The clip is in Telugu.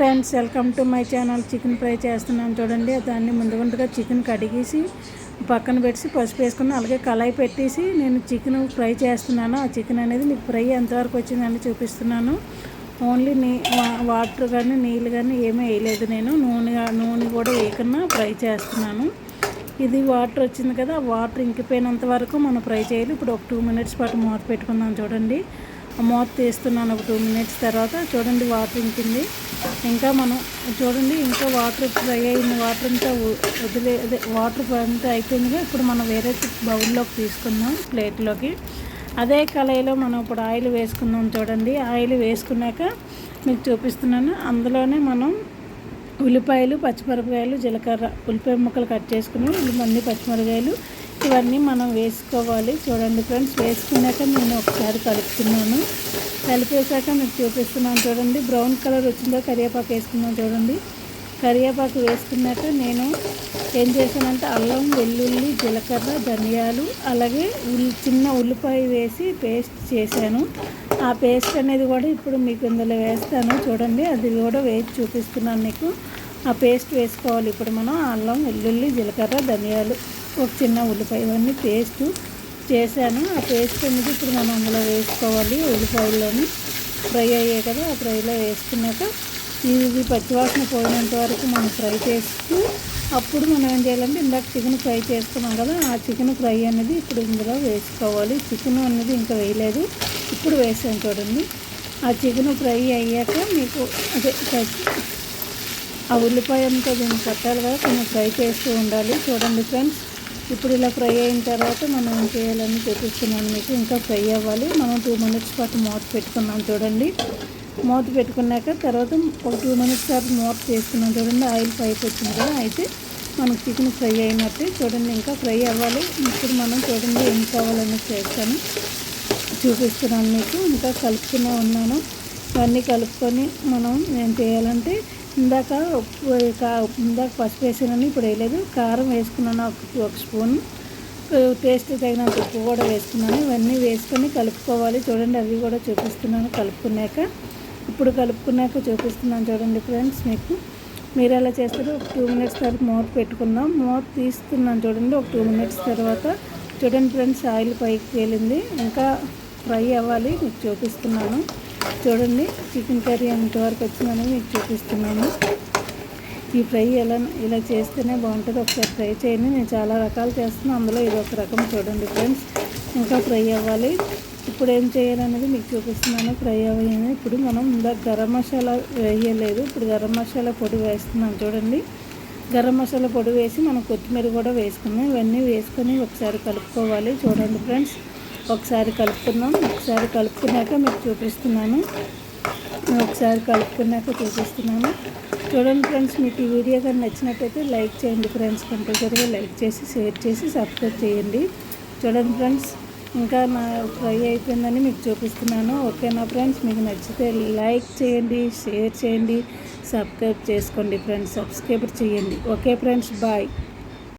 Friends welcome to my channel. Chicken fry చేస్తున్నాను చూడండి. దాన్ని ముందు ముందుగా చికెన్ కడిగేసి పక్కన పెట్టి పసుపు వేసుకుని అలాగే కళాయి పెట్టేసి నేను చికెన్ ఫ్రై చేస్తున్నాను. ఆ చికెన్ అనేది మీకు ఫ్రై ఎంతవరకు వచ్చిందని చూపిస్తున్నాను. ఓన్లీ నీ వాటర్ కానీ నీళ్ళు కానీ ఏమీ వేయలేదు నేను. నూనె నూనె కూడా వేయకుండా ఫ్రై చేస్తున్నాను. ఇది వాటర్ వచ్చింది కదా వాటర్ ఇంకిపోయినంత వరకు మనం ఫ్రై చేయాలి. ఇప్పుడు ఒక టూ మినిట్స్ పాటు మూత పెట్టుకుందాం చూడండి. మూత తీస్తున్నాను ఒక టూ మినిట్స్ తర్వాత. చూడండి వాటర్ ఇంకింది. ఇంకా మనం చూడండి ఇంకా వాటర్ ఫ్రై అయిన వాటర్ అంతా వదిలే అదే వాటర్ అంతా అయిపోయిందిగా. ఇప్పుడు మనం వేరే బౌల్లోకి తీసుకుందాం ప్లేట్లోకి. అదే కళాయిలో మనం ఇప్పుడు ఆయిల్ వేసుకుందాం చూడండి. ఆయిల్ వేసుకున్నాక మీకు చూపిస్తున్నాను. అందులోనే మనం ఉల్లిపాయలు పచ్చిమిరపకాయలు జీలకర్ర ఉల్లిపాయ ముక్కలు కట్ చేసుకుని మంది పచ్చిమిరపకాయలు. ఇవన్నీ మనం వేసుకోవాలి. చూడండి ఫ్రెండ్స్ వేసుకున్నాక నేను ఒకసారి కలుపుతున్నాను. కలిపేశాక మీకు చూపిస్తున్నాను చూడండి. బ్రౌన్ కలర్ వచ్చిందో కరివేపాకు వేసుకున్నాను చూడండి. కరివేపాకు వేసుకున్నాక నేను ఏం చేశానంటే అల్లం వెల్లుల్లి జీలకర్ర ధనియాలు అలాగే ఉల్లి చిన్న ఉల్లిపాయ వేసి పేస్ట్ చేశాను. ఆ పేస్ట్ అనేది కూడా ఇప్పుడు మీకు ఇందులో వేస్తాను చూడండి. అది కూడా వేసి చూపిస్తున్నాను మీకు. ఆ పేస్ట్ వేసుకోవాలి. ఇప్పుడు మనం అల్లం వెల్లుల్లి జీలకర్ర ధనియాలు ఒక చిన్న ఉల్లిపాయ ఇవన్నీ పేస్ట్ చేశాను. ఆ పేస్ట్ అనేది ఇప్పుడు మనం అందులో వేసుకోవాలి ఉల్లిపాయల్లోని. ఫ్రై అయ్యాయి కదా ఆ ఫ్రైలో వేసుకున్నాక ఇది పచ్చివాసన పోయినంత వరకు మనం ఫ్రై చేస్తూ అప్పుడు మనం ఏం చేయాలంటే ఇందాక చికెన్ ఫ్రై చేసుకున్నాం కదా ఆ చికెన్ ఫ్రై అనేది ఇప్పుడు ఇందులో వేసుకోవాలి. చికెన్ అనేది ఇంకా వేయలేదు ఇప్పుడు వేసాం చూడండి. ఆ చికెన్ ఫ్రై అయ్యాక మీకు అదే ఆ ఉల్లిపాయ అంతా దీన్ని కట్టాలి కదా కొంచెం ఫ్రై చేస్తూ ఉండాలి. చూడండి ఫ్రెండ్స్ ఇప్పుడు ఇలా ఫ్రై అయిన తర్వాత మనం ఏం చేయాలని చూపిస్తున్నాను మీకు. ఇంకా ఫ్రై అవ్వాలి. మనం టూ మినిట్స్ పాటు మూత పెట్టుకున్నాం చూడండి. మూత పెట్టుకున్నాక తర్వాత ఒక టూ మినిట్స్ పాటు మూత చేసుకున్నాం చూడండి. ఆయిల్ పైకి వచ్చింది కదా. అయితే మనకు చికెన్ ఫ్రై అయినట్టు చూడండి. ఇంకా ఫ్రై అవ్వాలి. ఇప్పుడు మనం చూడండి ఏం కావాలని చేస్తాను. చూపిస్తున్నాను మీకు. ఇంకా కలుపుతూనే ఉన్నాను. ఇవన్నీ కలుపుకొని మనం ఏం చేయాలంటే ఇందాక ఉప్పు ఇందాక పసుపు వేసినాను ఇప్పుడు వేయలేదు. కారం వేసుకున్నాను ఒక ఒక స్పూన్. టేస్ట్ తగినంత ఉప్పు కూడా వేసుకున్నాను. ఇవన్నీ వేసుకొని కలుపుకోవాలి. చూడండి అవి కూడా చూపిస్తున్నాను కలుపుకున్నాక. ఇప్పుడు కలుపుకున్నాక చూపిస్తున్నాను చూడండి ఫ్రెండ్స్ మీకు. మీరు ఎలా చేస్తారో ఒక టూ మినిట్స్ తర్వాత మూత పెట్టుకుందాం. మూత తీస్తున్నాను చూడండి ఒక టూ మినిట్స్ తర్వాత. చూడండి ఫ్రెండ్స్ ఆయిల్ పైకి తేలింది. ఇంకా ఫ్రై అవ్వాలి. మీకు చూపిస్తున్నాను. చూడండి చికెన్ కర్రీ ఎంతవరకు వచ్చిందని మీకు చూపిస్తున్నాను. ఈ ఫ్రై ఎలా ఇలా చేస్తేనే బాగుంటుంది. ఒకసారి ఫ్రై చేయండి. నేను చాలా రకాలు చేస్తున్నాను. అందులో ఇది ఒక రకం చూడండి ఫ్రెండ్స్. ఇంకా ఫ్రై అవ్వాలి. ఇప్పుడు ఏం చేయాలనేది మీకు చూపిస్తున్నాను. ఫ్రై అవ్వాలి ఇప్పుడు మనం ఇందాక గరం మసాలా వేయలేదు. ఇప్పుడు గరం మసాలా పొడి వేస్తున్నాం చూడండి. గరం మసాలా పొడి వేసి మనం కొత్తిమీర కూడా వేసుకున్నాం ఇవన్నీ వేసుకొని ఒకసారి కలుపుకోవాలి. చూడండి ఫ్రెండ్స్. ఒకసారి కలుపుకుందాం. ఒకసారి కలుపుకున్నాక మీకు చూపిస్తున్నాను. ఒకసారి కలుపుకున్నాక చూపిస్తున్నాను. చూడండి ఫ్రెండ్స్ మీకు ఈ వీడియో కానీ నచ్చినట్టయితే లైక్ చేయండి ఫ్రెండ్స్. కంపల్సరీగా లైక్ చేసి షేర్ చేసి సబ్స్క్రైబ్ చేయండి. చూడండి ఫ్రెండ్స్ ఇంకా నా ఫ్రై అయిపోయిందని మీకు చూపిస్తున్నాను. ఓకేనా ఫ్రెండ్స్? మీకు నచ్చితే లైక్ చేయండి షేర్ చేయండి సబ్స్క్రైబ్ చేసుకోండి ఫ్రెండ్స్. సబ్స్క్రైబ్ చేయండి. Okay friends bye.